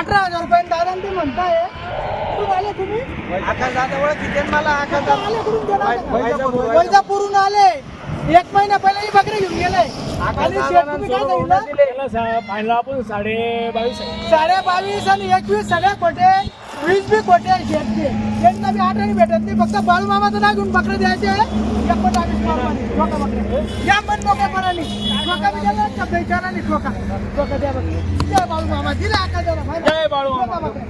अठरा हजार रुपये दादा ते म्हणताय. कुठून आले तुम्ही? आकाश मला आकाश कुठून आले? कुठून गेला? वैजापूर. वैजापूरहून आले. एक महिना पहिले ही बकरे घेऊन गेले. आणि शेठ तुम्ही काय सांगितलं फायनल आपण साडे बावीस साडे बावीस आणि एकवीस सगळे खोटे. वीस बी खोटे आहे शेतचे त्यांना बी आठवणी भेटत नाही फक्त बाळू मामाचं नाव घेऊन बकरे द्यायचे ठोका बकरे. या मन मोकळेपणाने. ठोका बी शब्द विचारला नाही, ठोका. ठोका द्या बकरे. जय बाळू मामा दिला आका जरा. जय बकरे.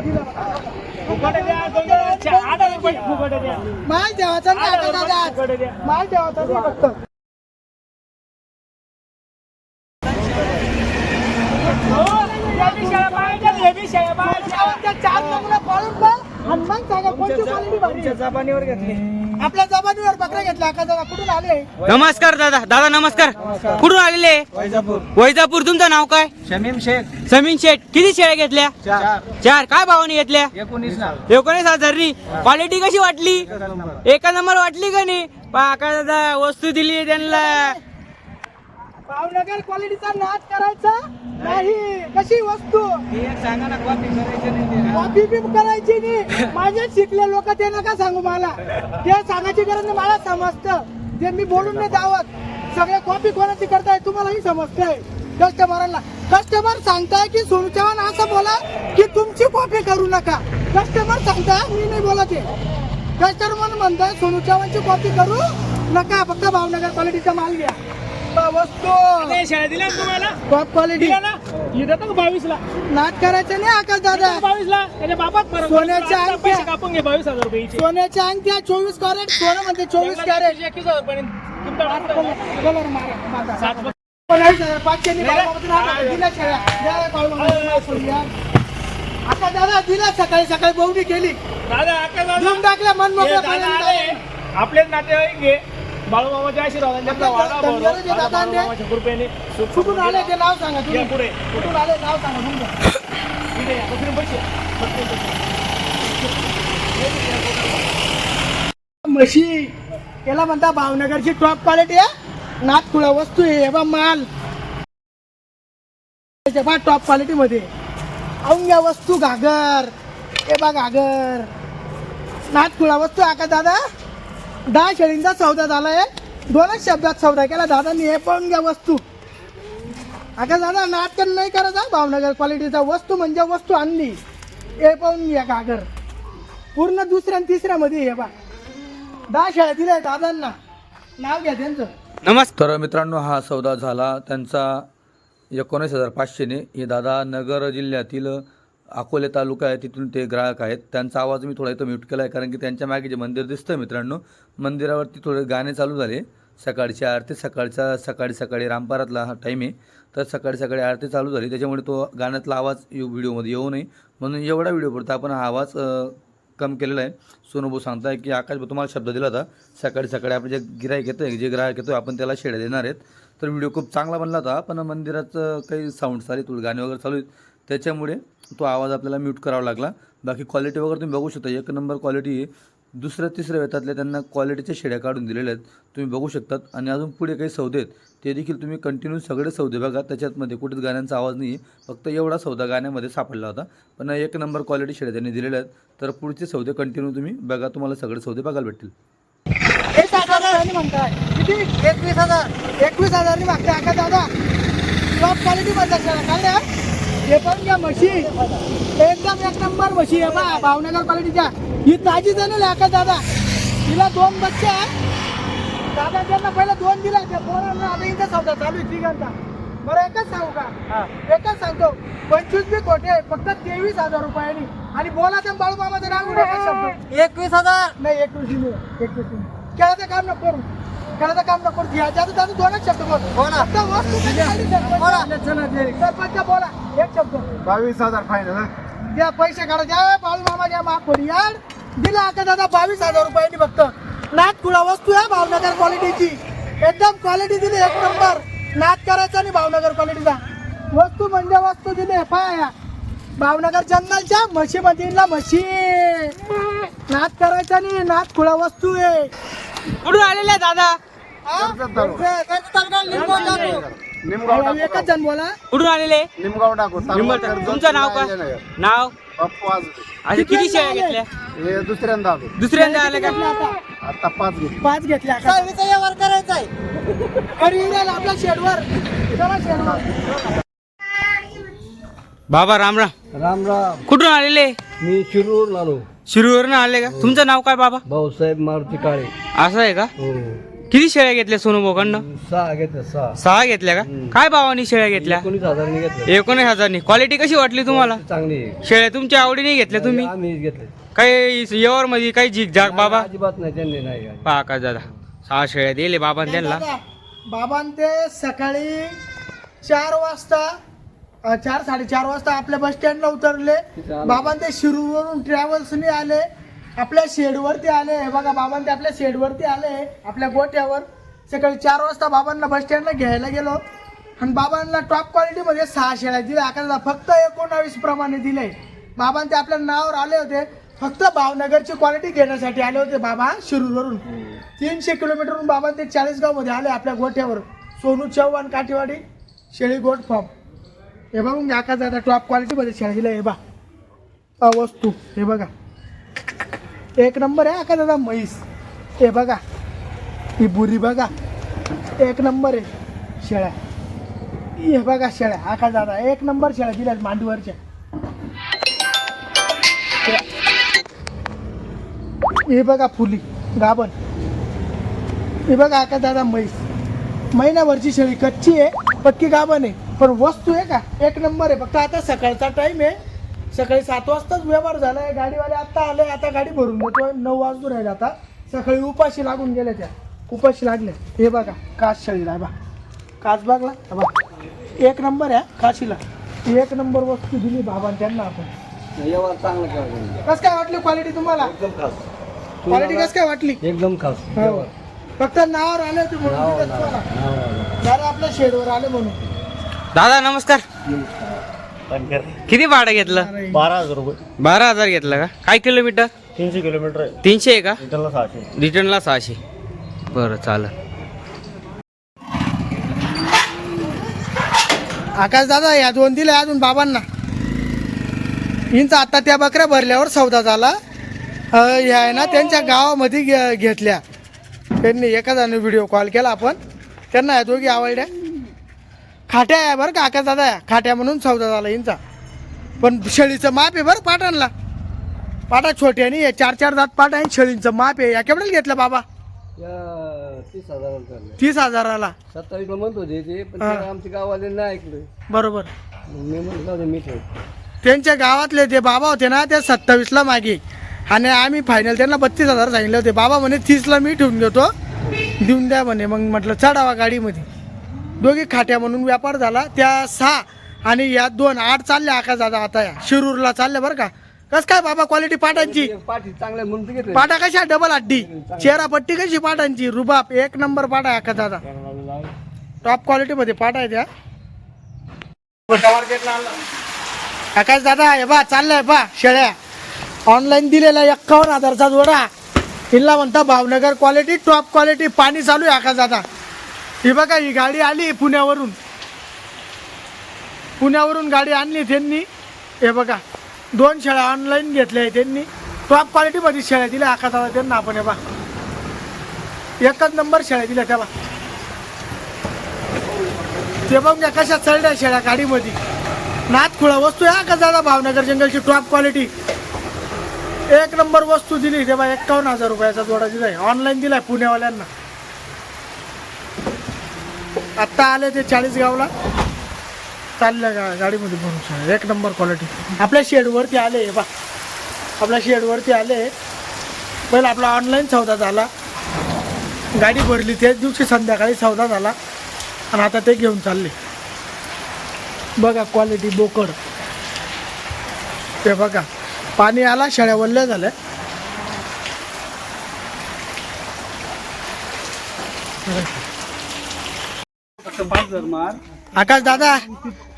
दिला माल देवाचा माल देवाचा फक्त या बी शेळ्या पाहायच्या, बी शेळ्या पाहायच्या. त्या चार नमुना पाळून बघ. आणि मग सांगा कोणती क्वालिटी भारी तुमच्या आहे. जबानीवर घेतले. आपल्या जबानीवर बकऱ्या घेतल्या आका दादा कुठून आले? नमस्कार दादा. दादा नमस्कार. कुठून आलेले? वैजापूर. वैजापूर. तुमचं नाव काय? शमीम शेख. समीन शेठ किती शेळ्या घेतल्या? चार. चार. काय भावाने घेतल्या? एकोणीस ना एकोणीस हजारनी क्वालिटी कशी वाटली? एका नंबर. वाटली का नाही पहा का दादा वस्तू दिली त्यांना. भावनगर क्वालिटीचा नाद करायचा नाही. कशी वस्तू? सांगा ना कॉपी करायची. कॉपी बी करायची नाही. माझे शिकले लोक ते नका सांगू मला. ते सांगायची गरज नाही मला समजतं. जे मी बोलून नाही दावत सगळे कॉपी कोणाची करताय तुम्हालाही समजतंय. कस्टमरांना कस्टमर सांगताय की सोनू चव्हाण असं बोला की तुमची कॉपी करू नका. कस्टमर सांगताय मी नाही बोलत आहे. कस्टमर म्हणताय सोनू चव्हाणची कॉपी करू नका. फक्त भावनगर क्वालिटीचा माल घ्या. आता या शेळ्या दिल्या तुम्हाला? टॉप क्वालिटी देतो का बावीसला. नाद करायचं नाही आकाश दादा. बावीसला. त्याच्या बापात सोन्याच्या अंगठ्या. कापून घे बावीस हजार रुपयाचे सोन्याच्या अंगठ्या चोवीस कॅरेट सोनं म्हणते चोवीस कॅरेट. एकवीस हजार पर्यंत पाचशे सोडून द्या. आता दादा दिला सकाळी सकाळी बोवणी केली. दादा आता टाकल्या मन मोकळ्या आपलेच नातेवाईक घे बाळूमामाच्या आशीर्वादाने त्यांचा वाडा भरो. बाळूमामाच्या कृपेने सुख कुठून आले ते नाव सांगा या तुम्ही. पुढे. कुठून आले नाव सांगा तुमचं. इथे या. बकरी पैसे बकरी पैसे. म्हशी याला म्हणता भावनगरची टॉप क्वालिटी आहे. नागपुळा वस्तू आहे हे बा माल. बा टॉप क्वालिटी मध्ये. औंग्या वस्तू घागर. हे बा घागर. नागपुळा वस्तू आका दादा? दहा शेळींचा सौदा झालाय. दोनच शब्दात सौदा केला. दादांनी हे पण घ्या वस्तू. आका दादा नाटकन नाही करायचा भावनगर क्वालिटीचा वस्तू म्हणजे वस्तू आणली. हे पाहून घ्या घागर. पूर्ण दुसऱ्या आणि तिसऱ्या मध्ये हे बा दहा शाळा दिल्या दादांना. नाव घ्या त्यांचं. नमस्कार. तर मित्रांनो हा सौदा झाला. त्यांचा एकोणीस हजार पाचशेने. हे दादा नगर जिल्ह्यातील अकोले तालुका आहे तिथून ते ग्राहक आहेत. त्यांचा आवाज मी थोडा इथं म्यूट केला आहे कारण की त्यांच्या मागे जे मंदिर दिसतं मित्रांनो मंदिरावरती थोडे गाणे चालू झाले. सकाळची आरती सकाळचा सकाळी सकाळी रामपारातला हा टाईम आहे. तर सकाळी सकाळी आरती चालू झाली. त्याच्यामुळे तो गाण्यातला आवाज येऊ व्हिडिओमध्ये येऊ नये. म्हणून एवढा व्हिडिओ पडतो आपण हा आवाज कम केलेला आहे. सोनूभाऊ सांगताय की आकाश तुम्हाला शब्द दिला होता. सकाळी सकाळी आपण जे गिरायक येतो जे ग्राहक येतो आपण त्याला शेड्या देणार आहेत. तर व्हिडिओ खूप चांगला बनला होता. पण मंदिराचं काही साऊंड चालू गाणे वगैरे चालू आहेत. त्याच्यामुळे तो आवाज आपल्याला म्यूट करावा लागला. बाकी क्वालिटी वगैरे तुम्ही बघू शकता. एक नंबर क्वालिटी आहे दुसऱ्या तिसऱ्या वेतातल्या त्यांना क्वालिटीच्या शेड्या काढून दिलेल्या आहेत. तुम्ही बघू शकतात. आणि अजून पुढे काही सौदे आहेत. ते देखील तुम्ही कंटिन्यू सगळे सौदे बघा. त्याच्यातमध्ये कुठेच गाण्यांचा आवाज नाही. आहे फक्त एवढा सौदा गाण्यामध्ये सापडला होता. पण एक नंबर क्वालिटी शेड्या त्यांनी दिलेल्या आहेत. तर पुढचे सौदे कंटिन्यू तुम्ही बघा. तुम्हाला सगळे सौदे बघायला भेटतील. एकवीस हजार. एकवीस हजार हे पण घ्या म्हशी. एकदम एक नंबर म्हशी आहे बा भावनगर क्वालिटीच्या ही ताजी जाणेल आका दादा? तिला दोन बच्चे दादा त्यांना पहिला दोन दिला. त्या पोरांना आता इथं सौदा चालू आहे तिघांचा. बरं एकच सांगू का? एकच सांगतो. पंचवीस बी खोटे फक्त तेवीस हजार रुपयांनी. आणि बोला तर बाळू नाव एकच शब्द. एकवीस हजार. नाही एकवीस एकवीस खेळाचं काम नको करू. खेळाचं काम नको करू. घ्या. त्याचं त्याचं दोनच शब्द बोल. हो ना. फक्त वस्तू कधी आली सरपंच? सरपंच बोला. एक शब्द. बावीस हजार फायनल द्या पैसे काढा. द्या. बाळू मामा द्या माफ करू यार दिला आता दादा बावीस हजार रुपयांनी फक्त. नाथ कुळा वस्तू आहे भावनगर क्वालिटीची एकदम क्वालिटी दिली एक नंबर नाथ करायचा आणि भावनगर क्वालिटीचा वस्तू म्हणजे वस्तू दिली. पाया भावनगर जंगलच्या म्हशी मध्ये म्हशी. नाथ करायचा आणि नाथ खुळा वस्तू आहे. कुठून आलेले दादा? एकच जण बोला कुठून आलेले निमगाव टाकू. तुमचं नाव काय नाव पप्पू आज असे किती शेळ्या घेतल्या हे दुसऱ्यांदा आलो दुसऱ्यांदा आले का आता पाच घेतली पाच घेतल्या व्यवहार करायचा आहे घरी आपल्या शेडवर चला शेडवर बाबा राम राम. राम राम कुठून आलेले? मी शिरूर आलो. शिरूवरून आले का? तुमचं नाव काय बाबा? भाऊसाहेब मारुती काळे. असं आहे का? हो. किती शेळ्या घेतल्या सोनू भाऊकडनं? सहा घेतलं सहा. सहा घेतल्या का? काय भावानी शेळ्या घेतल्या? एकोणीस हजारांनी घेतलं एकोणीस हजारनी. क्वालिटी कशी वाटली तुम्हाला? चांगली आहे. शेळ्या तुमच्या आवडीने घेतल्या तुम्ही? आम्ही घेतले काही व्यवहारमध्ये काही झिकझाक बाबा? अजिबात नाही त्यांनी नाही काय. पहा का दादा सहा शेळ्या दिले बाबा त्यांना. बाबां ते सकाळी चार वाजता अ, चार साडेचार वाजता आपल्या बस स्टँडला उतरले बाबां ते शिरूरवरून ट्रॅव्हल्सने आले. आपल्या शेडवरती आले. हे बघा बाबां ते आपल्या शेडवरती आले. आपल्या गोट्यावर. सकाळी चार वाजता बाबांना बस स्टँडला घ्यायला गेलो. आणि बाबांना टॉप क्वालिटीमध्ये सहा शेळ्या दिल्या. आकाशला फक्त एकोणावीस प्रमाणे दिले. बाबां ते आपल्या नावावर आले होते. फक्त भावनगरची क्वालिटी घेण्यासाठी आले होते बाबा शिरूरवरून. तीनशे किलोमीटरवरून बाबा ते चाळीसगावमध्ये आले आपल्या गोठ्यावर सोनू चव्हाण काठेवाडी शेळी गोट फॉर्म हे बघून आकाश आता टॉप क्वालिटीमध्ये शेळ्या दिल्या. हे बा वस्तू. हे बघा. एक नंबर आहे का दादा? म्हैस. हे बघा. ही बुरी बघा. एक नंबर आहे. शेळ्या. हे बघा शेळ्या. आका दादा? एक नंबर शेळ्या दिल्या मांडीवरच्या. हे बघा फुली. गाभण. हे बघा आका दादा म्हैस. महिनाभरची शेळी कच्ची आहे पक्की गाभण आहे. पण वस्तू आहे का? एक नंबर आहे. फक्त आता सकाळचा टाइम आहे. सकाळी सात वाजताच व्यवहार झाला आहे गाडीवाले आता आले आता गाडी भरून देतो नऊ वाजून राहिले आता. सकाळी उपाशी लागून गेल्या त्या. उपाशी लागले. हे बघा काच शेळीला आहे बा. काच बघला? बा एक नंबर आहे हा, काशीला. एक नंबर वस्तू दिली बाबा त्यांना आपण. व्यवहार चांगला केला त्यांनी. कस काय वाटली क्वालिटी तुम्हाला? एकदम खास. क्वालिटी कस काय वाटली? एकदम खास. हो. फक्त नावावर आले होते म्हणून जरा आपल्या शेडवर आले म्हणून. दादा नमस्कार. किती भाडं घेतलं? बारा हजार रुपये बारा हजार घेतलं का? काय किलोमीटर? तीनशे किलोमीटर आहे तीनशे आहे का? रिटर्नला सहाशे. रिटर्नला सहाशे बरं चालेल. आकाश दादा या दोन दिले अजून बाबांना. हिंचा आता त्या बकऱ्या भरल्यावर सौदा झाला. ह्या आहे ना त्यांच्या गावामध्ये घे- घेतल्या. त्यांनी एका जणांनी व्हिडिओ कॉल केला आपण. त्यांना या दोघी आवडल्या. खाट्या आहे बरं का आकाश दादा खाट्या म्हणून सौदा झाला हिंचा पण शेळीचं माप आहे बरं पाटांना पाटा छोट्यानी आहे चार चार दात पाट आहे शेळींचं माप आहे. या केवढ्याला घेतलं बाबा? या तीस हजाराला चाललं तीस हजाराला. सत्तावीसला म्हणत होते ते पण हा. ते आमच्या गावाले नाही ऐकलं. बरोबर. मग मी म्हणलं जाऊ दे, मी त्यांच्या गावातले जे बाबा होते ना ते सत्तावीसला मागे. आणि आम्ही फायनल त्यांना बत्तीस हजार सांगितले होते. बाबा म्हणे तीसला मी ठेवून घेतो देऊन द्या म्हणे. मग म्हटलं चढावा गाडीमध्ये. दोघी खाट्या म्हणून व्यापार झाला. त्या सहा आणि या दोन आठ चालल्या आकाश दादा आता या शिरूरला चालल्या बरं का. कस काय बाबा क्वालिटी पाटांची पाठी चांगल्या म्हणून ते घेतले. पाटा कशा डबल अड्डी चेहरा पट्टी कशी पाटांची रुबाब एक नंबर पाटा आहे आकाश दादा. टॉप क्वालिटीमध्ये पाटा आहे त्या. आकाश दादा हे बा चाललंय बा शेळ्या. ऑनलाईन दिलेला एक्कावन्न हजारचा जोडा. हिला म्हणता भावनगर क्वालिटी टॉप क्वालिटी पाणी चालू आहे आकाश दादा. ही बघा ही गाडी आली पुण्यावरून. पुण्यावरून गाडी आणली त्यांनी. हे बघा दोन शेळ्या ऑनलाईन घेतल्या आहे त्यांनी टॉप क्वालिटीमध्ये शेळ्या दिल्या आकाश दादा त्यांना आपण हे बा एकच नंबर शेळ्या दिल्या त्याला. ते बघ घ्या कशा चढल्या शेळ्या गाडीमध्ये. नाथखुळा वस्तू आहे का दादा? भावनगर जंगलची टॉप क्वालिटी एक नंबर वस्तू दिली तेव्हा एक्कावन्न हजार रुपयाचा जोडा दिलाय. ऑनलाईन दिलाय पुण्यावाल्यांना. आत्ता आले ते चाळीस गावला. चालल्या गा गाडीमध्ये भरून सर एक नंबर क्वालिटी आपल्या शेडवरती आले हे बा आपल्या शेडवरती आले पहिला आपला ऑनलाईन सौदा झाला. गाडी भरली त्याच दिवशी संध्याकाळी सौदा झाला. आणि आता ते घेऊन चालले. बघा क्वालिटी बोकड. ते बघा. पाणी आला शेळ्या वल्ल्या झाल्या. आकाश दादा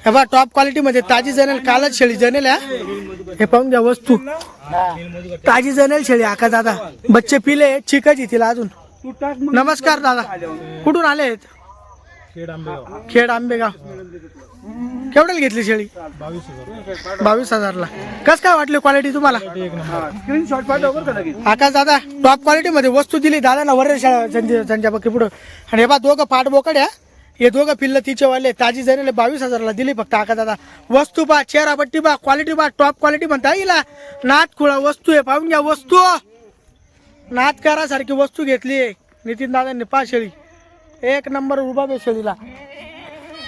हे बा टॉप क्वालिटी मध्ये ताजी जनेल कालच शेळी जनेल हा. पाहून घ्या वस्तू. ताजी जनेल शेळी आकाश दादा. बच्चे पिले चिकाची तिला अजून. नमस्कार दादा. कुठून आले खेड आंबेगाव. केवढ्याला घेतली शेळी? बावीस हजारला. कस काय वाटली क्वालिटी तुम्हाला? आकाश दादा टॉप क्वालिटी मध्ये वस्तू दिली दादा वर संजय संजय बाकी पुढं. आणि हे बा दोघं पाठ बोकड्या हे दोघं पिल्ल तिचे वाले. ताजी जरीले बावीस हजारला दिली फक्त आका दादा वस्तू पा चेहरा पट्टी बा क्वालिटी बा टॉप क्वालिटी म्हणता येईल. नात खुळा वस्तू आहे पाहून घ्या वस्तू. नातकारासारखी वस्तू घेतली. नितीन दादांनी पा शेळी. एक नंबर उभा बे शेळीला.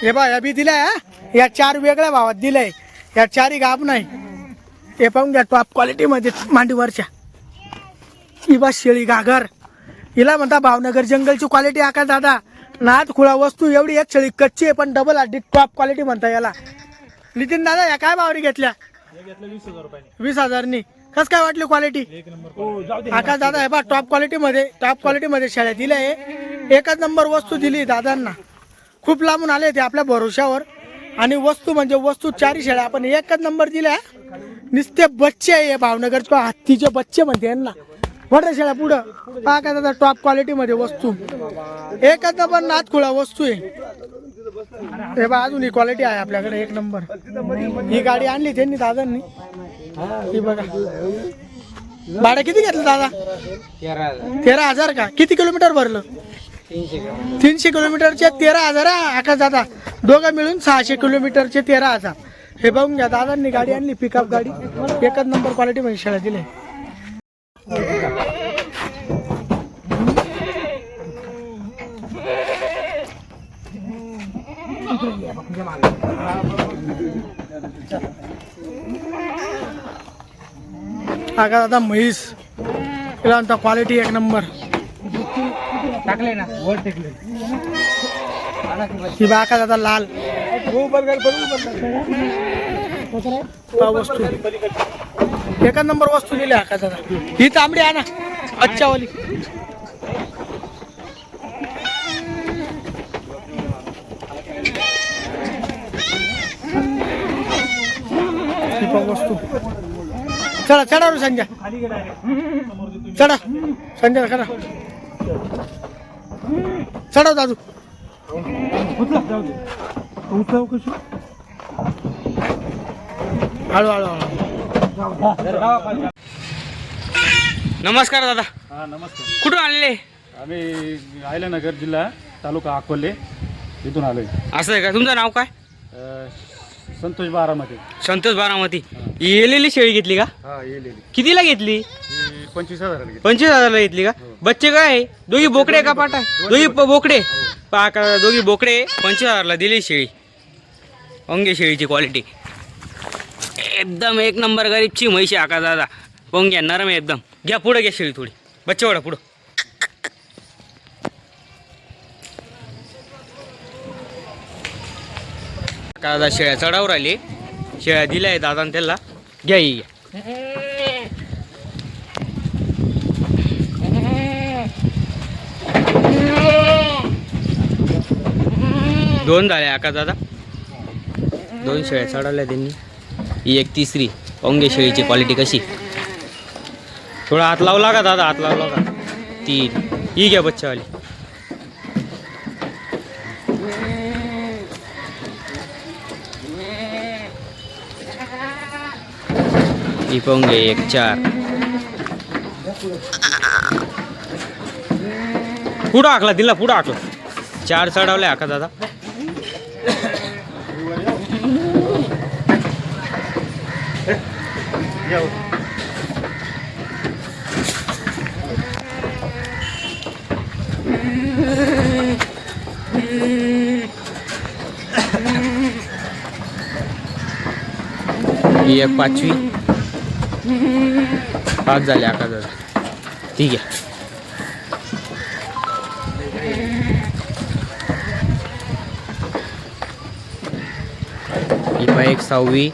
हे बा या बी दिलाय या चार वेगळ्या भावात दिलंय. या चारही गाप नाही हे पाहून घ्या टॉप क्वालिटीमध्ये मांडीवरच्या ही बा शेळी घागर. हिला म्हणता भावनगर जंगलची क्वालिटी आका दादा? नाथ खुळा वस्तू एवढी एक शेळी कच्ची आहे पण डबल हड्डी टॉप क्वालिटी म्हणता याला. नितीन दादा या काय भावरी घेतल्या? वीस हजारनी. कस काय वाटली क्वालिटी आकाश दादा हे बा टॉप क्वालिटी मध्ये टॉप क्वालिटी मध्ये शाळा दिल्या आहे एकच नंबर वस्तू दिली दादांना. खूप लांबून आले ते आपल्या भरोशावर आणि वस्तू म्हणजे वस्तू चारी शेळ्या. आपण एकच नंबर दिल्या. नुसते बच्चे आहे हे हत्तीचे बच्चे म्हणते यांना. मोठ्या शेळ्या पुढं. पहा काय दादा टॉप क्वालिटीमध्ये वस्तू. एकच नंबर नातखुळा वस्तू आहे. हे बा अजून ही क्वालिटी आहे आपल्याकडे एक नंबर ही गाडी आणली त्यांनी दादांनी. ही बघा. भाडं किती घेतलं दादा? तेरा हजार का? किती किलोमीटर भरलं? तीनशे किलोमीटरचे तेरा हजार आकाश दादा. दोघं मिळून सहाशे किलोमीटरचे तेरा हजार. हे बघून घ्या दादांनी गाडी आणली पिकअप गाडी. एकच नंबर क्वालिटी मध्ये शाळा दिले आका दादा म्हैस. तिला म्हणता क्वालिटी एक नंबर टाकले ना वर टेकले. ही बाका दादा लाल. वस्तू. एका नंबर वस्तू दिली का दादा? ही तांबडी आहे ना अच्छा ही वस्तू. चला चढा रे संजय चढा. संजय करा चढा दादू. हळू हळू हळू नमस्कार दादा. हा नमस्कार. कुठून आलेले? आम्ही आयल्यानगर जिल्हा तालुका अकोले इथून आलोय. असं आहे का? तुमचं नाव काय? अ, संतोष बारामध्ये संतोष बारामती. येलेली शेळी घेतली का? हा कितीला घेतली? ही पंचवीस हजार घेतली. पंचवीस हजारला घेतली का? बच्चे काय आहे? दोघी बोकडे का पाटा? दोघी प- बोकडे? पहा का दोघी बोकडे पंचवीस हजारला दिली शेळी. अंगे शेळीची क्वालिटी एकदम एक नंबर गरीबची म्हैशी आका दादा? पाहून घ्या नरम आहे एकदम? घ्या पुढे घ्या शेळी थोडी. बच्चे वडा पुढं. का दादा शेळ्या चढावर आली. शेळ्या दिल्या आहे दादा त्याला. घ्या ही घ्या. दोन झाले आका दादा. दोन शेळ्या चढवल्या त्यांनी. ही एक तिसरी. ओंगे शेळीची क्वालिटी कशी? थोडा हात लावला का दादा हात लावला का तीन. ही घ्या बच्चावाली. ही पोंगे एक चार. पुढं आखला दिला पुढं आखला. चार चढावले आका दादा. ही एक पाचवी पाच झाले आका दादा ठीक आहे ही पण एक सहावी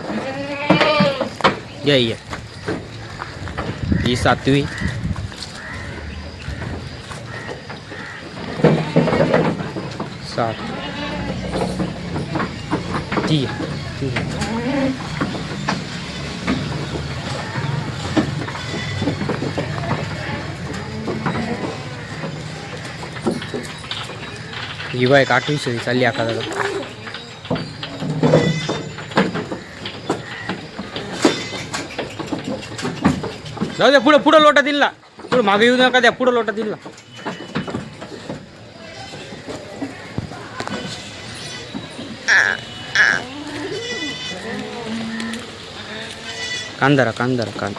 घ्या ही सातवी सात ती ही बायक आठवी सदी चालली आकाराला जाऊ द्या पुढं पुढं लोटा दिला. पुढं मागे येऊ नका द्या पुढं लोटा दिला. कांदारा कांदारा कांद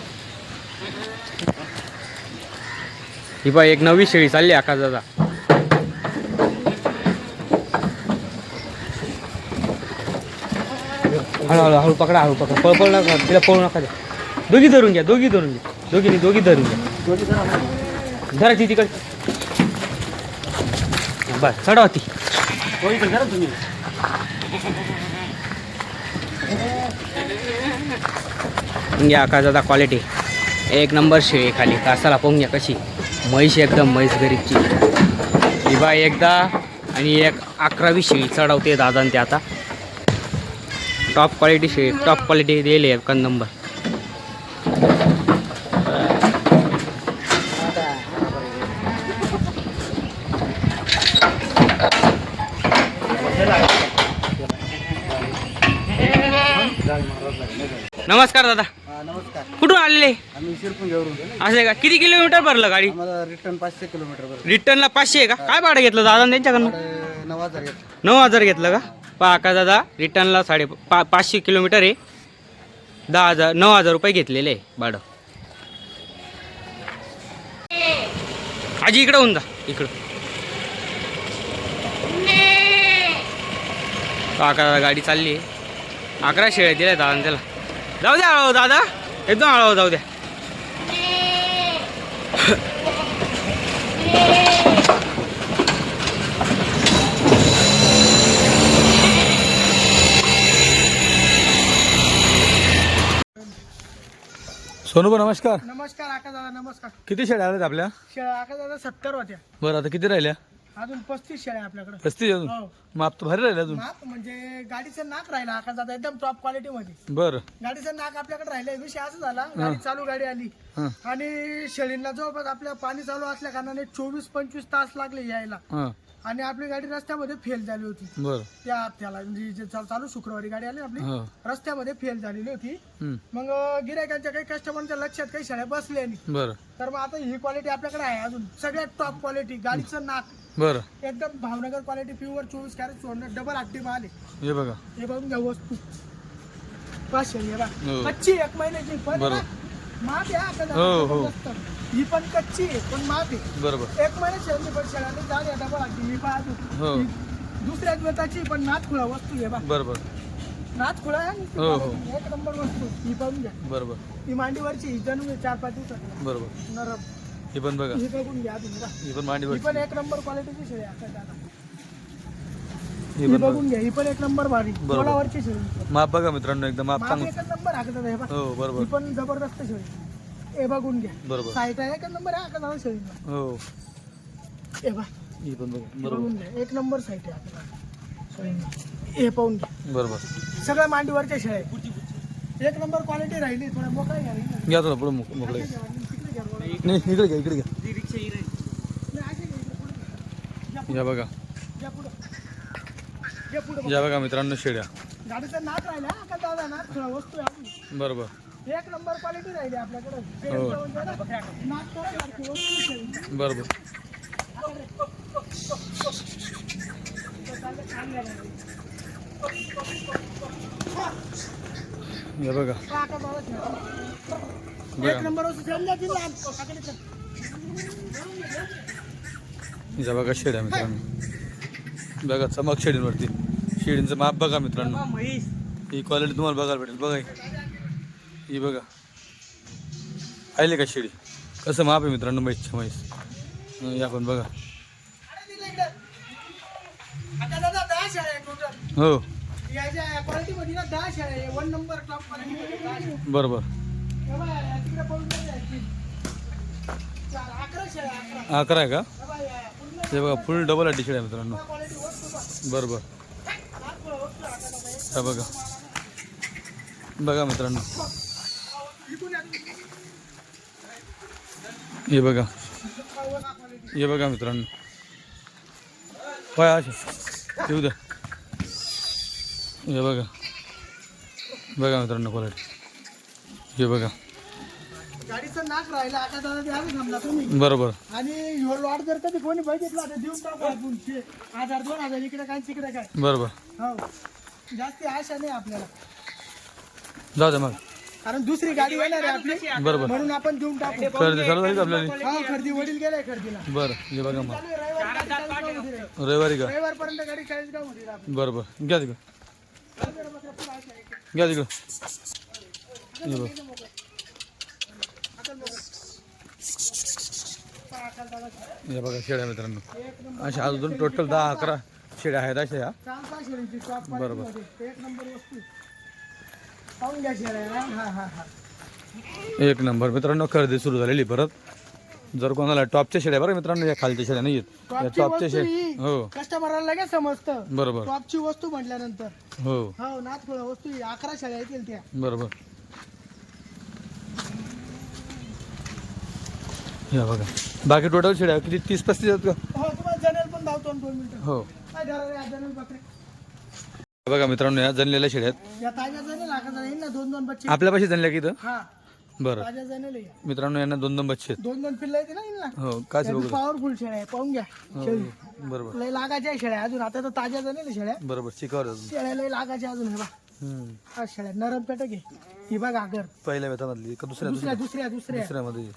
ही बाई एक नवी शेळी चालली आकाश दादा. हळू हळू हळू पकडा हळू पकडा. पळपळ नका तिला पळू नका द्या दोघी धरून घ्या दोघी धरून घ्या. दोघीनी दोघी धरून घ्या धरा. ती तिकडे. बस चढवा ती. घ्या आकाश दादा क्वालिटी एक नंबर शेळी खाली. कासाला घ्या कशी? म्हैस एकदम म्हैस गरीबची. ही बाई एकदा आणि एक अकरावी शेळी चढवते दादा ते आता. टॉप क्वालिटी शेळी टॉप क्वालिटी दिली एक नंबर. नमस्कार दादा. नमस्कार. कुठून आलेले? आम्ही असं आहे का? किती किलोमीटर भरलं गाडी? रिटर्न पाचशे किलोमीटर रिटर्नला पाचशे आहे का? काय भाडं घेतलं दादा त्यांच्याकडनं? नऊ हजार घेतलं. नऊ हजार घेतलं का? पहा का दादा रिटर्नला साडे पा पाचशे किलोमीटर आहे. दहा हजार नऊ हजार रुपये घेतलेले आहे भाडं. आजी इकडं होऊन जा. इकडं. पहा का दादा गाडी चालली आहे. अकरा शेळ्या दिल्या दादा त्याला. जाऊ द्या हळू दादा. एकदम हळू जाऊ द्या. सोनूबा नमस्कार. नमस्कार आका दादा नमस्कार. किती शेळ्या आल्यात आपल्या? शेळ्या आका दादा सत्तर होत्या. बरं आता किती राहिल्या? अजून पस्तीस शेळ्या आपल्याकडे. पस्तीस अजून? हो. माप तर भारी अजून. म्हणजे गाडीचं नाक राहिला आका दादा एकदम टॉप क्वालिटी मध्ये. बरं. गाडीचं नाक आपल्याकडे राहिलंय विषय असं झाला गाडी चालू गाडी आली. हां. आणि शेळींना जवळपास आपल्या पाणी चालू असल्या कारणाने चोवीस पंचवीस तास लागले यायला. हां. आणि आपली गाडी रस्त्यामध्ये फेल झाली होती. बरं. त्या हप्त्याला म्हणजे जे चालू शुक्रवारी गाडी आली आपली हो. रस्त्यामध्ये फेल झालेली होती. मग गिरायकांच्या काही कस्टमरच्या लक्षात काही बसल्या नाही. बरं. तर मग आता ही क्वालिटी आपल्याकडे आहे अजून. सगळ्यात टॉप क्वालिटी गाडीचं नाक. बरं. एकदम भावनगर क्वालिटी प्युअर चोवीस कॅरेट सोडणं डबल आठी माल आहे हे बघा. हे बघून घ्या वस्तू. पाचशे हे बघा. हो. कच्ची एक महिन्याची पण बरोबर. ना, माप आहे आता हो, हो. जबरदस्त. ही पण कच्ची आहे पण माप आहे बरोबर. एक महिन्यात शेळणी पण शेळ्याने जाऊ डबल आठी मी पाहतो. हो. ही दुसऱ्या द्वेताची पण नाथ खुळा वस्तू आहे बा. बरोबर. नाथ खुळा आहे आणि ती हो, हो. एक नंबर वस्तू ही पाहून घ्या. बरोबर. ही मांडीवरची ही जणू चार पाच दिवसात बरोबर. नरम. ही पण बघा. ही बघून घ्या तुम्ही बा. ही पण ही मांडीवर पण एक नंबर क्वालिटीची शेळी आहे आता दादा. ही ही पण बघा. बघून घ्या ही पण एक नंबर भारी. बरोबर. शेळी. माप बघा मित्रांनो एकदम माप माप एकच नंबर हाकत हे बघ? हो ही बरोबर पण जबरदस्त शेळी. हे बघून घ्या. बरोबर. साईट आहे एकच नंबर आहे शेळी हो. हे बघ. ही पण बघा. बरोबर. बघून घ्या. एक नंबर साईट आहे हे पाहून घ्या. बरोबर. सगळ्या मांडीवरच्या शेळ्या आहेत. एक नंबर क्वालिटी राहिली थोड्या मोकळ्या घ्या. नाही घ्या थोडं पुढं मोक- मोकळं घ्या. तिकडे घ्या बरोबर. नाही इकडे घ्या इकडे घ्या. नाही, अशी घ्या, इकडे पुढे घ्या. या बघा. पुढं. पुढं. या बघा. मित्रांनो शेड्या गाडीचं नाक राहिला का दादा नाक थोडा वस्तू आहे आपली. बरोबर. एक नंबर क्वालिटी राहिली आपल्याकडे. हो. बरोबर. या बघा. एक नंबर बघा शेड्या मित्रांनो. बघा चमक शेडींवरती. शेडींचं माप बघा मित्रांनो. ही क्वालिटी तुम्हाला बघायला भेटेल. बघा ही. बघा. आले का शेळी कसं माप आहे मित्रांनो माहीत म्हैस? या पण बघा. हो. बरोबर. अकरा आहे का? हे बघा, फुल डबल आहे शेड्या मित्रांनो. बरोबर. हा बघा. बघा मित्रांनो. हे बघा. हा, बघा मित्रांनो. काय असे येऊ द्या. हे बघा. बघा मित्रांनो क्वालिटी हे बघा. गाडीचं नाक राहिलं आता दादा ते आम्ही थांबला तुम्ही. बरोबर. आणि ह्यो लॉट जर कधी कोणी बघितला तर देऊन टाकू आपण. ते हजार दोन हजार इकडे काय तिकडे काय. बरोबर. हो. जास्ती आशा नाही आपल्याला. जाऊ द्या मग. कारण दुसरी गाडी येणार आहे आपली. बरोबर. म्हणून आपण देऊन टाकू. खरेदी चालू झाली का आपल्याला? हा खरेदी वडील गेलाय खरेदीला. बरं हे बघा मग. रविवारी गाडी चाळीसगावमध्ये राहील. रविवारी का? रविवारपर्यंत गाडी चाळीसगावमध्ये राहील आपली. बरोबर. घ्या तिकडं. घ्या तिकडं. हे बघ. हे बघा शेळ्या मित्रांनो. अशा अजून टोटल दहा अकरा शेळ्या आहेत अशा या. टॉप बरोबर. क्वालिटीमध्ये. एक नंबर वस्तू पाहून घ्या शेळ्या हा हा हा एक नंबर. मित्रांनो खरेदी सुरू झालेली परत. जर कोणाला टॉपच्या शेळ्या बरं मित्रांनो या खालच्या शेळ्या नाही आहेत या टॉपची टॉपच्या शेळ्या ही कस्टमरला लगेच समजतं. बरोबर. टॉपची वस्तू म्हटल्यानंतर. हो. हो नाथखोळा वस्तू अकरा शेळ्या येतील त्या. बरोबर. या बघा. बाकी टोटल शेळ्या किती? तीस पस्तीस आहेत का? हो तुम्हाला जनेल पण धावतो ना दोन मिनिटं. हो. काय बघा मित्रांनो या जनलेल्या शेळ्या आहेत. या ताज्या जनेल हाका येईल ना दोन दोन बच्चे. आपल्यापाशी जनल्या की इथं? हा. बरं. आहे. मित्रांनो यांना दोन दोन बच्चे आहेत. दोन दोन पिल्लं येते ना येईल ना. हो काय बघू पॉवरफुल शेळ्या आहे. पाहून घ्या. शेळी. बरोबर. लय लागायच्या आहे शेळ्या. अजून आता तर ताज्या आहे शेळ्या. बरोबर शिकावर अजून. शेळ्या लय लागायच्या अजून हे बा हम्म. हा शेळ्या. नरम पेटक आहे. ही बघा आगर. पहिल्या वेतामधली का दुसऱ्या दुसऱ्या दुसऱ्या दुसऱ्या दुसऱ्या. दुसऱ्यामध्ये.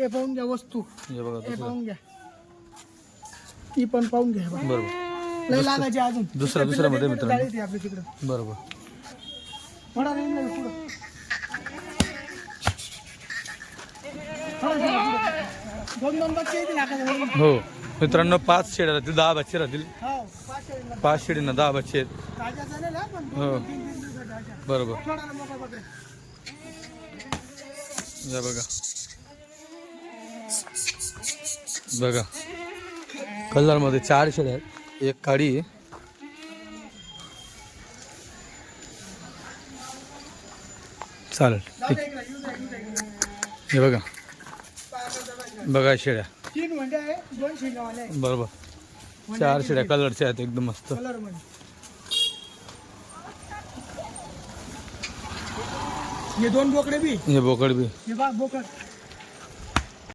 हे पाहून घ्या वस्तू. हे बघा हे दुसऱ्या. पाहून घ्या. ती पण पाहून घ्या हे बघा. बरोबर. लय लागायचे अजून. दुसऱ्या- दुसऱ्यामध्ये मित्रांनो. ती आपल्या तिकडं. बरोबर. थोडा रेंज नाही पुढं थोडा रेंज पुढं. दोन दोन बच्चे येतील हाकाच्या वर. हो मित्रांनो पाच शेळ्या राहतील दहा बच्चे राहतील हो पाच. पाच शेळींना दहा बच्चे आहेत ताज्या हा, पण हो. दोन तीन तीन दिवसाच्या अशा. बरोबर थोडा ना. या बघा बघा कलरमध्ये चार शेळ्या आहेत एक काळी आहे चालेल ठीक हे बघा। बघा शेळ्या आहे बरोबर. चार शेळ्या कलरच्या आहेत एकदम मस्त. ये दोन बोकडे बी. हे बोकड बी. ये बा बोकड.